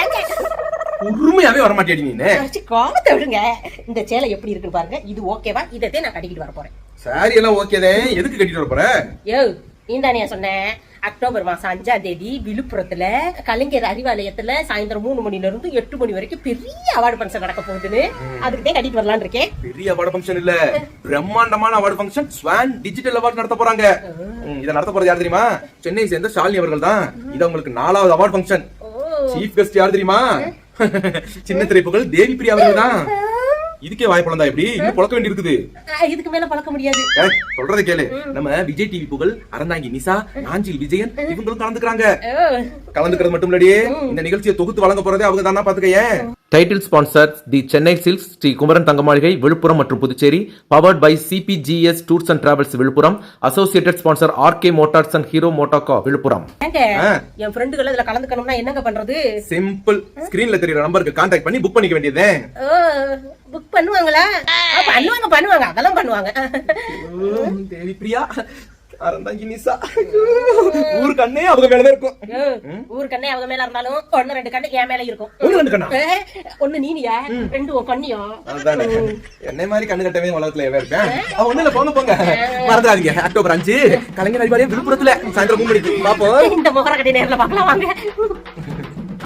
ஏங்க? உண்மையாவே வர மாட்டேடி நீ சி, கோவத்தை விடுங்க. இந்த சேலை எப்படி இருக்குன்னு பாருங்க. இது ஓகேவா? இதத்தே நான் கட்டிக்கிட்டு வர போறேன். சாரி எல்லாம் ஓகேதே எதுக்கு கட்டிட்டு வர போற? யோ நீந்தானியா சொன்னேன் அக்டோபர் மாசம் அஞ்சாம் தேதி விழுப்புரத்துல கலைஞர் அறிவாலயத்துல சாயந்தரம் மூணு மணில இருந்து எட்டு மணி வரைக்கும் பெரிய அவார்டு ஃபங்க்ஷன் நடக்க போகுதுன்னு. அதுக்கு தான் கட்டிட்டு வரலான்னு இருக்கேன். பெரிய அவார்டு ஃபங்க்ஷன் இல்ல. பிரம்மாண்டமான award function swan digital award நடத்த போறாங்க. இத நடத்த போறது யார் தெரியுமா? சென்னை சேர்ந்த ஷாலினி அவர்கள் தான். இது உங்களுக்கு நாலாவது அவார்டு ஃபங்க்ஷன் சீஃப் கெஸ்ட் யார் தெரியுமா? சின்ன திரைப்புகள் தேவி பிரியா அவர்கள் தான். இதுக்கே வாய் பிறந்தா எப்படி? இன்னும் புழக்க வேண்டி இருக்குது இதுக்கு மேல பழக்க முடியாது. சொல்றதை கேளு. நம்ம விஜய் டிவி புகழ் அறந்தாங்கி நிசா நாஞ்சில் விஜயன் இவங்களும் கலந்துக்கிறாங்க. கலந்துக்கிறது மட்டும் இல்லடியே இந்த நிகழ்ச்சியை தொகுத்து வழங்க போறதே அவங்க தானா பாத்துக்கேன் title sponsors the Chennai silks Sri Kumaran Thangamaligai Villupuram மற்றும் Puducherry powered by CBGS tours and travels Villupuram associated sponsor RK motors and hero மோட்டாகா Villupuram. என் ஃப்ரெண்டுகள் இதுல கலந்துக்கணும்னா என்னங்க பண்றது? சிம்பிள் ஸ்கிரீன்ல தெரியற நம்பருக்கு கான்டாக்ட் பண்ணி புக் பண்ணிக்க வேண்டியதே புக் பண்ணுவாங்களா? பண்ணுவாங்க பண்ணுவாங்க. அதெல்லாம் பண்ணுவாங்க. தேவி பிரியா. அறந்தாங்கி நிசா ஊரு கண்ணே அவங்க மேலதான் இருக்கும். ஊர் கண்ணே அவங்க மேல இருந்தாலும் ஒண்ணு ரெண்டு கண்ணு என் மேல இருக்கும். ரெண்டு கண்ணா? ஒண்ணு நீனியா ரெண்டு உன் பண்ணியும் அதானே. என்னை மாதிரி கண்ணு கட்டவே உலகத்துல எவன் இருப்பேன்? அவன் ஒண்ணு இல்ல போங்க போங்க. மறந்துடாதீங்க. அக்டோபர் அஞ்சு கலைஞர் அறிவாலயம் விழுப்புரத்துல சாயந்தரம் மூணு மணிக்கு. பாப்போம். இந்த முகர கட்டி நேர்ல பார்க்கலாம் வாங்க.